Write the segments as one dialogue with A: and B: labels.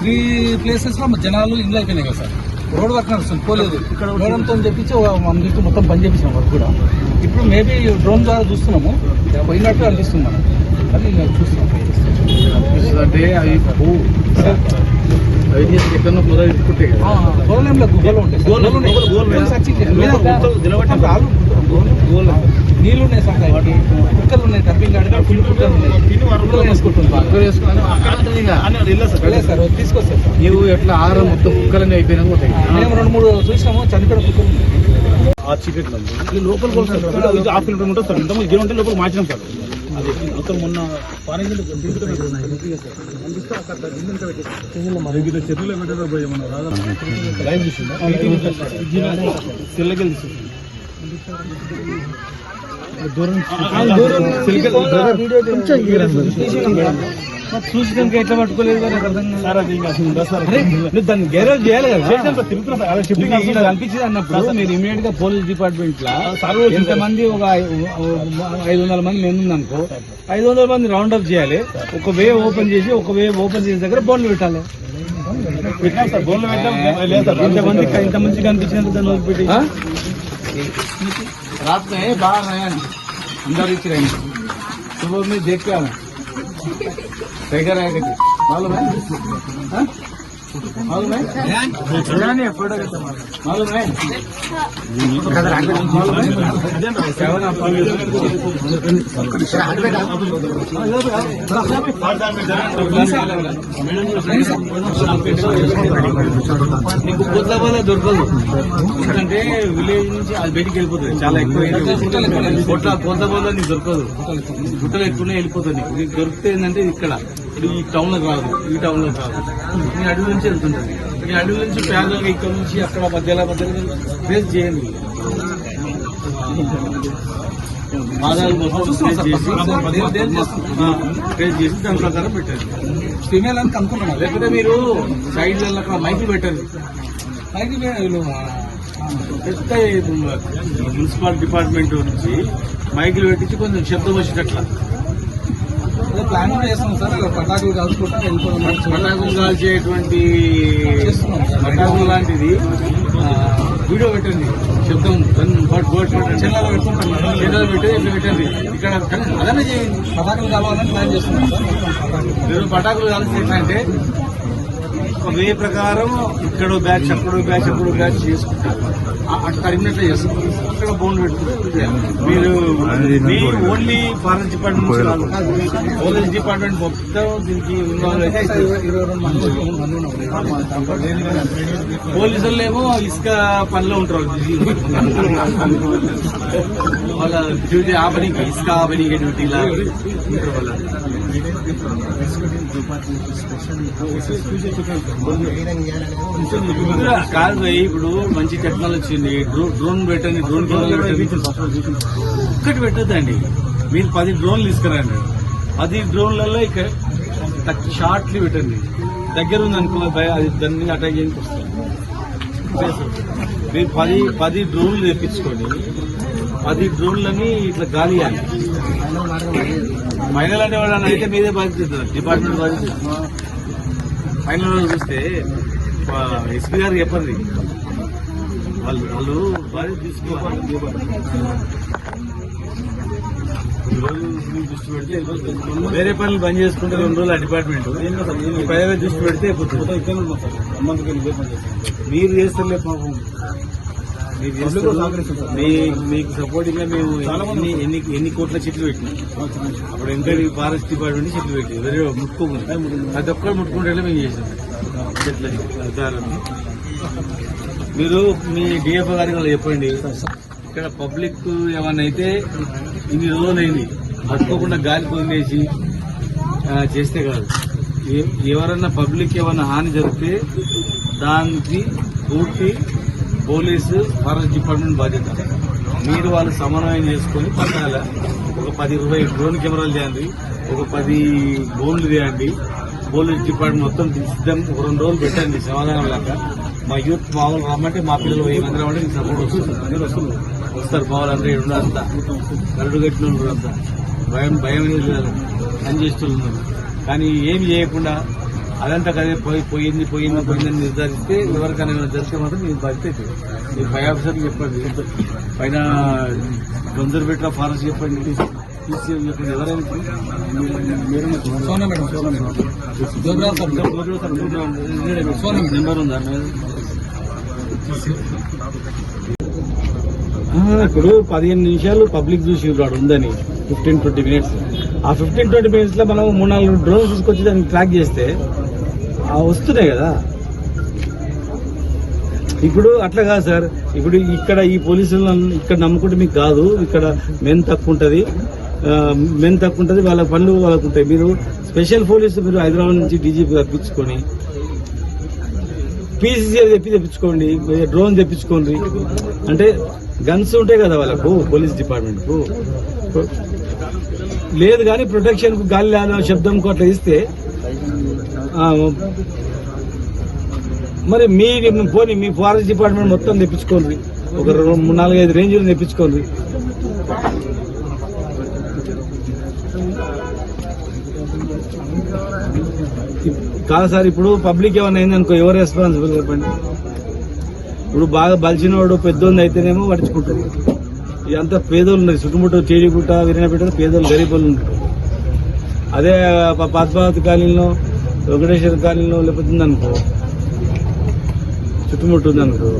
A: Three ప్లేసెస్లో జనాలు ఇండ్లు అయిపోయినాయి కదా సార్. రోడ్ వర్క్ నడుస్తుంది పోలేదు. మేడంతో చెప్పించి ఒక వన్ వీక్ మొత్తం బంద్ చేపించాం వర్క్ కూడా. ఇప్పుడు మేబీ డ్రోన్ ద్వారా చూస్తున్నాము. పోయినట్టు అనిపిస్తుంది మనం అది చూస్తున్నాం.
B: అంటే అవి.
A: నీళ్ళు ఉన్నాయి? సార్. కుక్కలు ఉన్నాయి డబ్బింగ్ అడగా ఫుల్ కుక్కలు ఉన్నాయి కుక్కలు వేసుకుంటుంది.
B: నీవు ఎట్లా ఆహారం మొత్తం కుక్కలన్నీ అయిపోయినా పోతాయి.
A: మేము రెండు మూడు చూసినాము చనిపోయిన కుక్కలు.
C: ఆ లోపల హాఫ్ కిలోమీటర్ ఉంటుంది సార్ ఇంతకుముందు జీరో ఉంటే లోపల మార్చినాం సార్. అది మొత్తం మొన్న చెరువులో
A: చూసినాక ఎట్లా పట్టుకోలేదు దాన్ని గేరేజ్ చేయాలి కదా.
C: చేసాం షిఫ్టింగ్
A: కనిపించింది అన్నప్పుడు మీరు ఇమీడియట్గా పోలీస్ డిపార్ట్మెంట్ లా
C: సార్
A: ఎంతమంది ఒక ఐదు వందల మంది నేను అనుకో ఐదు వందల మంది రౌండ్ అప్ చేయాలి. ఒక వే ఓపెన్ చేసి ఒక వే ఓపెన్ చేసిన దగ్గర పెట్టాలి.
C: బోన్లో పెట్టాం లేదు సార్.
A: ఇంతమంది ఇంతమంది కనిపించినందుకు దాన్ని వదిలిపెట్టి रात में है, बाहर है अंदर ही रहेंगे सुबह में देख के आना। टाइगर रहेगा मालूम है? हाँ? मालूम है नहीं फोटो मालूम है मालूम है सेवन आप నీకు కోట్ల దొరకదు ఎందుకంటే విలేజ్ నుంచి అది బయటికి వెళ్ళిపోతుంది చాలా ఎక్కువ కోట్ల కోట్ల వల్ల నీకు దొరకదు గుట్టలు ఎక్కువనే వెళ్ళిపోతుంది నీకు నీకు దొరికితే ఏంటంటే ఇక్కడ ఇప్పుడు ఈ టౌన్లో రాదు ఈ టౌన్లో రాదు నీ అడవి నుంచి వెళ్తుంటది ఈ అడవి నుంచి ప్యారల్ ఇక్కడ నుంచి అక్కడ మధ్యలో మధ్యలో ఫేస్ చేయండి. మొత్తం ఫేస్ చేసి ఫేస్ చేసి దాని ప్రకారం పెట్టండి. ఫీమేల్ అని కనుక్కున్నాను లేకపోతే మీరు సైడ్ అక్కడ మైక్ పెట్టండి. మైక్ పెద్ద మున్సిపల్ డిపార్ట్మెంట్ నుంచి మైకులు పెట్టించి కొంచెం శబ్దం వచ్చేటట్ల ప్లాన్ చేస్తున్నాం సార్. పటాకులు కాల్చుకుంటా వెళ్ళిపోతున్నాం పటాకులు కాల్చేటువంటి పటాకులు లాంటిది. వీడియో పెట్టండి. శబ్దం బోట్ బోట్ పెట్టండి చిన్నలో పెట్టుకుంటాం చిన్నలో పెట్టి ఇట్లా పెట్టండి. ఇక్కడ అలానే చేయండి. పటాకులు కావాలని ప్లాన్ చేస్తున్నాం సార్. మీరు పటాకులు కాల్స్తే ఎట్లా అంటే వే ప్రకారం ఇక్కడో బ్యాచ్ అక్కడో బ్యాచ్ అక్కడో బ్యాచ్ చేసుకుంటారు. చేస్తారు అక్కడ బోన్ పెట్టుకుంటారు. మీరు మీ ఓన్లీ ఫారెస్ట్ డిపార్ట్మెంట్ కాదు. పోలీస్ డిపార్ట్మెంట్ మొత్తం దీనికి పోలీసులు ఏమో ఇసుక పనిలో ఉంటారు. వాళ్ళ డ్యూటీ ఆపనీకి ఇసుక ఆపనీకి డ్యూటీ ఉంటారు వాళ్ళ కాదు ఇప్పుడు మంచి టెక్నాలజీ వచ్చింది డ్రోన్ పెట్టండి డ్రోన్ ఒక్కటి పెట్టద్దండి. మీరు పది డ్రోన్లు తీసుకురండి. పది డ్రోన్లలో ఇక్కడ షార్ట్లు పెట్టండి. దగ్గర ఉంది అనుకో భయ అది దాన్ని అటాక్ చేయడానికి వస్తుంది. మీరు పది పది డ్రోన్లు తెప్పించుకోండి. పది డ్రోన్లని ఇట్లా గాలి ఫైనల్ అంటే వాళ్ళని అయితే మీదే బాధ్యత డిపార్ట్మెంట్ బాధ్యత ఫైనల్ రోజు చూస్తే ఎస్పీ గారు చెప్పండి. వాళ్ళు వాళ్ళు బాధ్యత తీసుకోవాలి. దృష్టి పెడితే. వేరే పనులు బంద్ చేసుకుంటే రెండు రోజులు ఆ డిపార్ట్మెంట్. పైగా దృష్టి పెడితే మీరు పాపం. చేస్తారు. మీ మీకు సపోర్టింగ్గా మేము ఎన్ని ఎన్ని ఎన్ని కోట్ల చెట్లు పెట్టినాం. అప్పుడు ఇంకా ఫారెస్ట్ డిపార్ట్మెంట్ చెట్లు పెట్టి ఎవరో ముట్టుకోకుండా. ప్రతి ఒక్కరు ముట్టుకుంటే మేము చేసాం ఉదాహరణ మీరు మీ డిఎఫ్ఓ గారికి చెప్పండి. ఇక్కడ పబ్లిక్ ఏమన్నా అయితే ఇన్ని రోజులైంది పట్టుకోకుండా గాలి పొందేసి చేస్తే కాదు. ఎవరన్నా పబ్లిక్ ఏమన్నా హాని జరిగితే దానికి పూర్తి పోలీసు ఫారెస్ట్ డిపార్ట్మెంట్ బాధ్యత. మీరు వాళ్ళు సమన్వయం చేసుకొని పట్టాల. ఒక పది ఇరవై డ్రోన్ కెమెరాలు చేయండి. ఒక పది బోన్లు చేయండి. పోలీస్ డిపార్ట్మెంట్ మొత్తం సిద్ధం. ఒక రెండు రోజులు పెట్టండి సమాధానం లాగా మా యూత్ మామూలు రమ్మంటే మా పిల్లలు వెయ్యి మంది రమ్మంటే మీకు సపోర్ట్ వస్తుంది. అందరూ వస్తున్నారు. వస్తారు మామూలు అందరూ ఇక్కడ అంతా. కరుడు కట్టిన అంతా. భయం భయం అనేది లేదు పని చేస్తున్నారు కానీ ఏమి చేయకుండా
C: అదంతా కదే పోయి పోయింది పోయింది పోయిందని నిర్ధారిస్తే ఎవరికైనా ఏమైనా జరిగితే మాత్రం మీరు బాధ్యత మీరు పై ఆఫీసర్కి చెప్పండి. పైన ఆఫ్ ఫారెస్ట్ చెప్పండి. TCF చెప్పండి. ఎవరైనా నెంబర్ ఉందా?
A: ఇప్పుడు పదిహేను నిమిషాలు పబ్లిక్ చూసి వాడు ఉందని ఫిఫ్టీన్ ట్వంటీ మినిట్స్. ఆ ఫిఫ్టీన్ ట్వంటీ మినిట్స్లో మనం మూడు నాలుగు డ్రోన్స్ తీసుకొచ్చి దాన్ని ట్రాక్ చేస్తే వస్తున్నాయి కదా. ఇప్పుడు అట్లా కాదు సార్. ఇప్పుడు ఇక్కడ ఈ పోలీసులు ఇక్కడ నమ్ముకుంటే మీకు కాదు. ఇక్కడ మెన్ తక్కువ ఉంటుంది మెన్ తక్కువ ఉంటుంది వాళ్ళ పనులు వాళ్ళకు ఉంటాయి. మీరు స్పెషల్ పోలీసు మీరు హైదరాబాద్ నుంచి డీజీపీ తప్పించుకొని పీసీసీఆర్ చెప్పి తెప్పించుకోండి డ్రోన్ తెప్పించుకోండి. అంటే గన్స్ ఉంటాయి కదా వాళ్ళకు పోలీస్ డిపార్ట్మెంట్కు. లేదు కానీ ప్రొటెక్షన్కు గాలి లేదో శబ్దంకు అట్లా ఇస్తే మరి మీ పోనీ మీ ఫారెస్ట్ డిపార్ట్మెంట్ మొత్తం తెప్పించుకోండి. ఒక రెండు నాలుగు నాలుగైదు రేంజ్లు తెప్పించుకోండి. కాదు సార్ ఇప్పుడు పబ్లిక్ ఏమైనా అయిందనుకో ఎవరు రెస్పాన్సిబుల్ చెప్పండి. ఇప్పుడు బాగా బలిచినోడు పెద్దోళ్ళు అయితేనేమో పట్టించుకుంటారు. ఇదంతా పేదోళ్ళు ఉన్నారు. చుట్టుముట్టు చేడిగుట్ట విరినపేట పేదోళ్ళు గరీబులు ఉంటారు అదే పద్మావతి కాలనీలో వెంకటేశ్వర కాలనీలో లేకపోతుంది అనుకో చుట్టుముట్టుంది అనుకో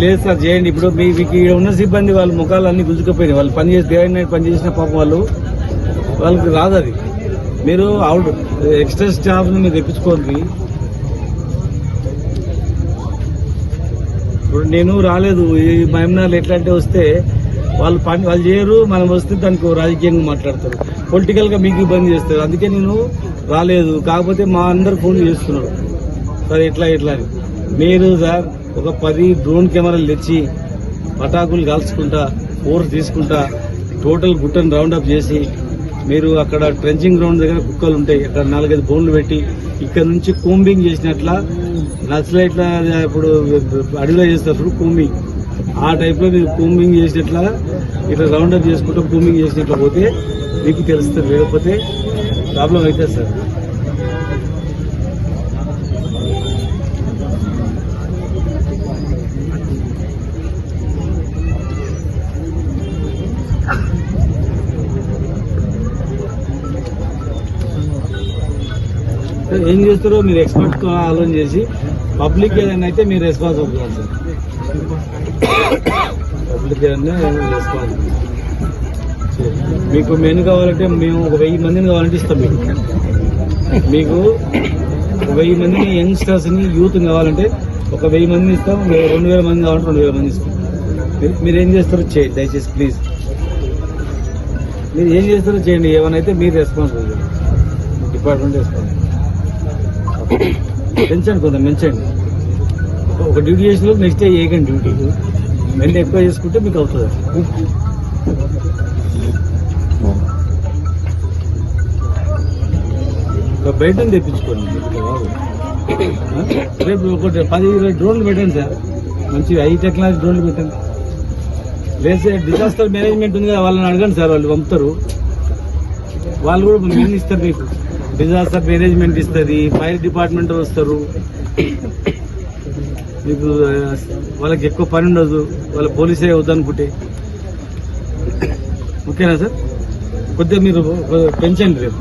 A: లేదు సార్ చేయండి. ఇప్పుడు మీ మీకు ఇక్కడ ఉన్న సిబ్బంది వాళ్ళ ముఖాలు అన్ని గుంజుకపోయినాయి. వాళ్ళు పని చేసి డే అండ్ నైట్ పని చేసిన వాళ్ళు వాళ్ళకి రాదు అది మీరు అవుట్ ఎక్స్ట్రా స్టాఫ్ని మీరు తెప్పించుకోండి. ఇప్పుడు నేను రాలేదు. ఈ మహమ్నాలు ఎట్లా అంటే వస్తే వాళ్ళు పని వాళ్ళు చేయరు మనం వస్తే దానికి రాజకీయంగా మాట్లాడతారు. పొలిటికల్గా మీకు ఇబ్బంది చేస్తారు. అందుకే నేను రాలేదు. కాకపోతే మా అందరు ఫోన్ చేస్తున్నారు. సార్ ఎట్లా ఎట్లా అని. మీరు సార్ ఒక పది డ్రోన్ కెమెరాలు తెచ్చి పటాకులు కాల్చుకుంటా ఫోర్స్ తీసుకుంటా టోటల్ గుట్టను రౌండ్ అప్ చేసి మీరు అక్కడ ట్రెంచింగ్ గ్రౌండ్ దగ్గర కుక్కలు ఉంటాయి. అక్కడ నాలుగైదు బోన్లు పెట్టి ఇక్కడ నుంచి కూంబింగ్ చేసినట్ల నక్సలైట్ల ఇప్పుడు అడవిలో చేస్తారు కూంబింగ్. ఆ టైప్లో మీరు కూంబింగ్ చేసినట్ల ఇట్లా రౌండప్ చేసుకుంటూ కూంబింగ్ చేసినట్ల పోతే మీకు తెలుస్తుంది లేకపోతే ప్రాబ్లం అవుతుంది సార్. ఏం చేస్తారో మీరు ఎక్స్పర్ట్ ఆలోచన చేసి పబ్లిక్ ఏదైనా అయితే మీరు రెస్పాన్సిబుల్ కాదు సార్. పబ్లిక్ ఏదైనా మీకు మెను కావాలంటే మేము ఒక వెయ్యి మందిని కావాలంటే ఇస్తాం మీకు. మీకు ఒక వెయ్యి మందిని యంగ్స్టర్స్ని యూత్ని కావాలంటే ఒక వెయ్యి మందిని ఇస్తాం మీరు రెండు వేల మంది కావాలంటే రెండు వేల మంది ఇస్తాం. మీరు- మీరు ఏం చేస్తారో చేయండి దయచేసి ప్లీజ్ మీరు ఏం చేస్తారో చేయండి ఏమైనా అయితే మీరు రెస్పాన్సిబుల్ డిపార్ట్మెంట్ రెస్పాన్సిబుల్ పెంచండి కొంత పెంచండి. ఒక- డ్యూటీ చేసిన నెక్స్ట్ డే చేయకండి డ్యూటీ వెంట ఎక్కువ చేసుకుంటే మీకు అవుతుంది. ఒక బయట తెప్పించుకోండి. రేపు ఒకటి పది ఇరవై డ్రోన్లు పెట్టండి సార్. మంచి హై టెక్నాలజీ డ్రోన్లు పెట్టండి. లేదు డిజాస్టర్ మేనేజ్మెంట్ ఉంది కదా వాళ్ళని అడగండి సార్ వాళ్ళు పంపుతారు. వాళ్ళు కూడా మెయిన్ ఇస్తారు మీకు డిజాస్టర్ మేనేజ్మెంట్ ఇస్తుంది ఫైర్ డిపార్ట్మెంట్ వస్తారు. మీకు వాళ్ళకి ఎక్కువ పని ఉండదు వాళ్ళ పోలీసే వద్దనుకుంటే ఓకేనా సార్? కొద్దిగా మీరు పెంచండి రేపు.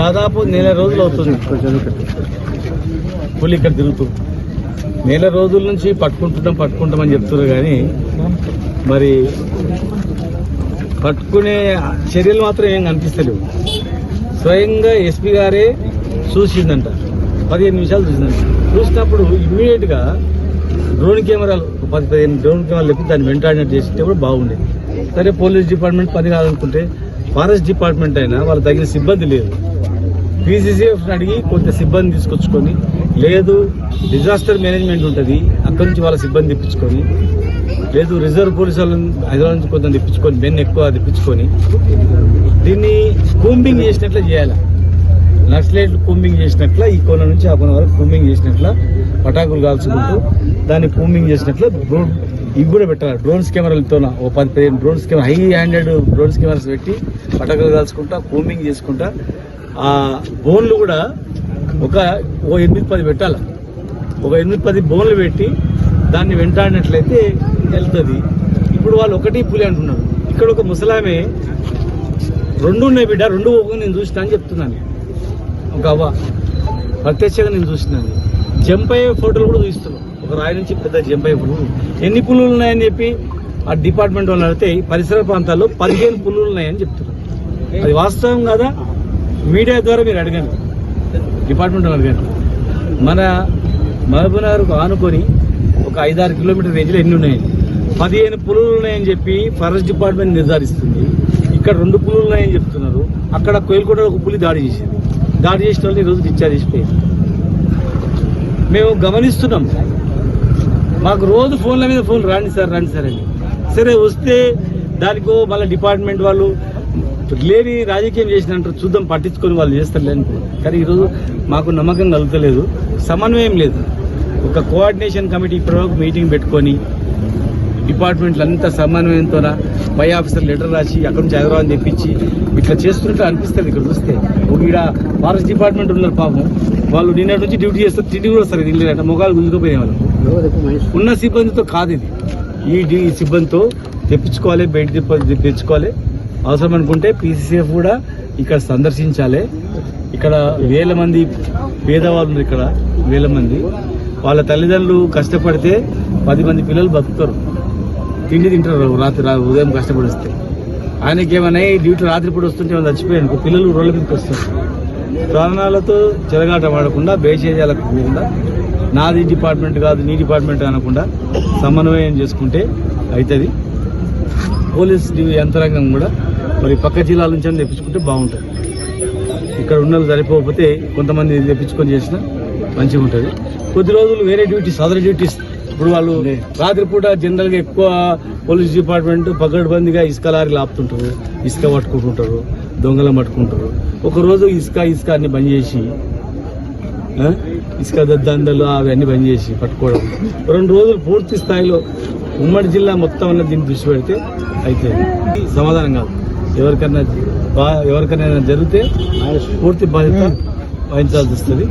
A: దాదాపు నెల రోజులు అవుతుంది. పులి ఇక్కడ తిరుగుతూ. నెల రోజుల నుంచి పట్టుకుంటున్నాం పట్టుకుంటామని చెప్తున్నారు కానీ మరి పట్టుకునే చర్యలు మాత్రం ఏం కనిపిస్తలేవు. స్వయంగా ఎస్పీ గారే చూసిందంట. పదిహేను నిమిషాలు చూసిందంట. చూసినప్పుడు ఇమ్మీడియట్గా డ్రోన్ కెమెరాలు పది పదిహేను డ్రోన్ కెమెరాలు చెప్పి దాన్ని వెంటాడినట్టు చేస్తే కూడా బాగుండేది. సరే పోలీస్ డిపార్ట్మెంట్ పని కాదనుకుంటే ఫారెస్ట్ డిపార్ట్మెంట్ అయినా వాళ్ళ తగిన సిబ్బంది లేదు. పీసీసీఎఫ్ అడిగి కొంత సిబ్బంది తీసుకొచ్చుకొని లేదు డిజాస్టర్ మేనేజ్మెంట్ ఉంటుంది అక్కడి నుంచి వాళ్ళ సిబ్బంది తెప్పించుకొని లేదు రిజర్వ్ పోలీసు వాళ్ళని హైదరాబాద్ నుంచి కొంత తెప్పించుకొని మెన్ ఎక్కువ తెప్పించుకొని దీన్ని కూంబింగ్ చేసినట్లు చేయాలి. నక్సలైట్లు కూంబింగ్ చేసినట్ల ఈ కోన నుంచి ఆ కోన వరకు కూంబింగ్ చేసినట్ల పటాకులు కాల్చుకుంటూ దాన్ని కూంబింగ్ చేసినట్ల డ్రోన్ ఇవి కూడా పెట్టాలి. డ్రోన్స్ కెమెరాలతో ఓ పది పదిహేను drones camera high handed drones cameras పెట్టి పటాకులు కాల్చుకుంటా కూంబింగ్ చేసుకుంటా ఆ బోన్లు కూడా ఒక ఓ ఎనిమిది పది పెట్టాలి. ఒక ఎనిమిది పది బోన్లు పెట్టి దాన్ని వెంటాడినట్లయితే వెళ్తుంది. ఇప్పుడు వాళ్ళు ఒకటి పులి అంటున్నారు. ఇక్కడ ఒక ముసలామే రెండు ఉన్నాయి బిడ్డ రెండు ఒక నేను చూసినా అని చెప్తున్నాను. ఒక అవ్వ ప్రత్యక్షంగా నేను చూసినాను జంప్ అయ్యే ఫోటోలు కూడా చూస్తున్నాం. ఒక రాయి నుంచి పెద్ద జంప్ అయ్యే పులులు ఎన్ని పులులు ఉన్నాయని చెప్పి ఆ డిపార్ట్మెంట్ వాళ్ళు అడిగితే పరిసర ప్రాంతాల్లో పదిహేను పులులు ఉన్నాయని చెప్తున్నారు. అది వాస్తవం కదా? మీడియా ద్వారా మీరు అడగండి. డిపార్ట్మెంట్ వాళ్ళు అడగండి. మన మహబూబ్నగర్కు ఆనుకొని ఒక ఐదారు కిలోమీటర్ రేంజ్లో ఎన్ని ఉన్నాయి పదిహేను పులులు ఉన్నాయని చెప్పి ఫారెస్ట్ డిపార్ట్మెంట్ నిర్ధారిస్తుంది. ఇక్కడ రెండు పులులు ఉన్నాయని చెప్తున్నారు. అక్కడ కోయిలకోట ఒక పులి దాడి చేసింది. దాడి చేసిన వాళ్ళు ఈరోజు డిశ్చార్జ్ చేసిపోయింది మేము గమనిస్తున్నాం. మాకు రోజు ఫోన్ల మీద ఫోన్ రాండి సార్ రాండి సార్ అని. సరే వస్తే దానికో మళ్ళీ డిపార్ట్మెంట్ వాళ్ళు లేని రాజకీయం చేసినట్టు చూద్దాం పట్టించుకొని వాళ్ళు చేస్తారులేని కానీ ఈరోజు మాకు నమ్మకం కలుగుతలేదు. సమన్వయం లేదు. ఒక కోఆర్డినేషన్ కమిటీ ఇప్పటివరకు మీటింగ్ పెట్టుకొని డిపార్ట్మెంట్లు అంతా సమన్వయంతో పై ఆఫీసర్ లెటర్ రాసి అక్కడ నుంచి హైదరాబాద్ తెప్పించి ఇట్లా చేస్తుంటే అనిపిస్తుంది ఇక్కడ చూస్తే. ఒక ఈడ ఫారెస్ట్ డిపార్ట్మెంట్ ఉన్నారు పాపం. వాళ్ళు నిన్నటి నుంచి డ్యూటీ చేస్తారు తిండి కూడా వస్తారు తినలేట మొగాలు గుంజుకుపోయే వాళ్ళు. ఉన్న సిబ్బందితో కాదు ఇది. ఈ డి- ఈ సిబ్బందితో తెప్పించుకోవాలి బయట తెప్ప- తెచ్చుకోవాలి. అవసరం అనుకుంటే పీసీసీఎఫ్ కూడా ఇక్కడ సందర్శించాలి. ఇక్కడ వేల మంది పేదవాళ్ళు ఉన్నారు ఇక్కడ వేల మంది. వాళ్ళ తల్లిదండ్రులు కష్టపడితే పది మంది పిల్లలు బతుకుతారు. తిండి తింటారు రాత్రి ఉదయం కష్టపడి వస్తే. ఆయనకి ఏమైనా డ్యూటీ రాత్రిపూట వస్తుంటే ఏమైనా చచ్చిపోయాను పిల్లలు రోడ్ల మీదకి వస్తారు. ప్రాణాలతో చెలగాట ఆడకుండా బేచేయాలకు పోకుండా నాది డిపార్ట్మెంట్ కాదు నీ డిపార్ట్మెంట్ అనకుండా సమన్వయం చేసుకుంటే అవుతుంది పోలీస్ యంత్రాంగం కూడా మరి పక్క జిల్లాల నుంచి అని తెప్పించుకుంటే బాగుంటుంది. ఇక్కడ ఉన్న వాళ్ళు సరిపోకపోతే కొంతమంది తెప్పించుకొని చేసినా మంచిగా ఉంటుంది కొద్ది రోజులు వేరే డ్యూటీస్ అదర్ డ్యూటీస్ ఇప్పుడు వాళ్ళు రాత్రిపూట జనరల్గా ఎక్కువ పోలీస్ డిపార్ట్మెంట్ పగడ్బందీగా ఇసుక లారీలు ఆపుతుంటారు ఇసుక పట్టుకుంటుంటారు దొంగలు పట్టుకుంటారు. ఒక రోజు ఇసుక ఇసుక అన్ని బంద్ చేసి? ఇసుక దందలు అవన్నీ బంద్ చేసి పట్టుకోవడం. రెండు రోజులు పూర్తి స్థాయిలో ఉమ్మడి జిల్లా మొత్తం అన్న దీన్ని దృష్టి పెడితే అయితే సమాధానం కాదు. ఎవరికైనా ఏదైనా జరిగితే పూర్తి బాధ్యత వహించాల్సి వస్తుంది.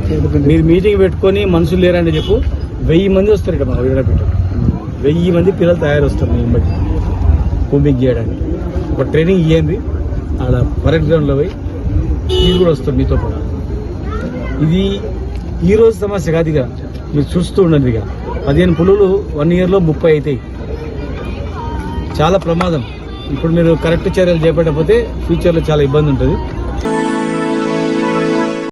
A: మీరు మీటింగ్ పెట్టుకొని మనుషులు లేరని చెప్పు. వెయ్యి మంది వస్తారు ఇక్కడ మా వీరపేట వెయ్యి మంది పిల్లలు తయారు వస్తారు మీ బట్టి కుంభింగ్ చేయడానికి ఒక ట్రైనింగ్ ఇవ్వండి ఆడ పరేడ్ గ్రౌండ్లో పోయి మీరు కూడా వస్తారు మీతో పాటు. ఇది ఈరోజు సమస్య కాదు ఇక. మీరు చూస్తూ ఉండండి ఇక. పదిహేను పులులు వన్ ఇయర్లో ముప్పై అవుతాయి. చాలా ప్రమాదం. ఇప్పుడు మీరు కరెక్ట్ చర్యలు చేపట్టకపోతే ఫ్యూచర్లో చాలా ఇబ్బంది ఉంటుంది.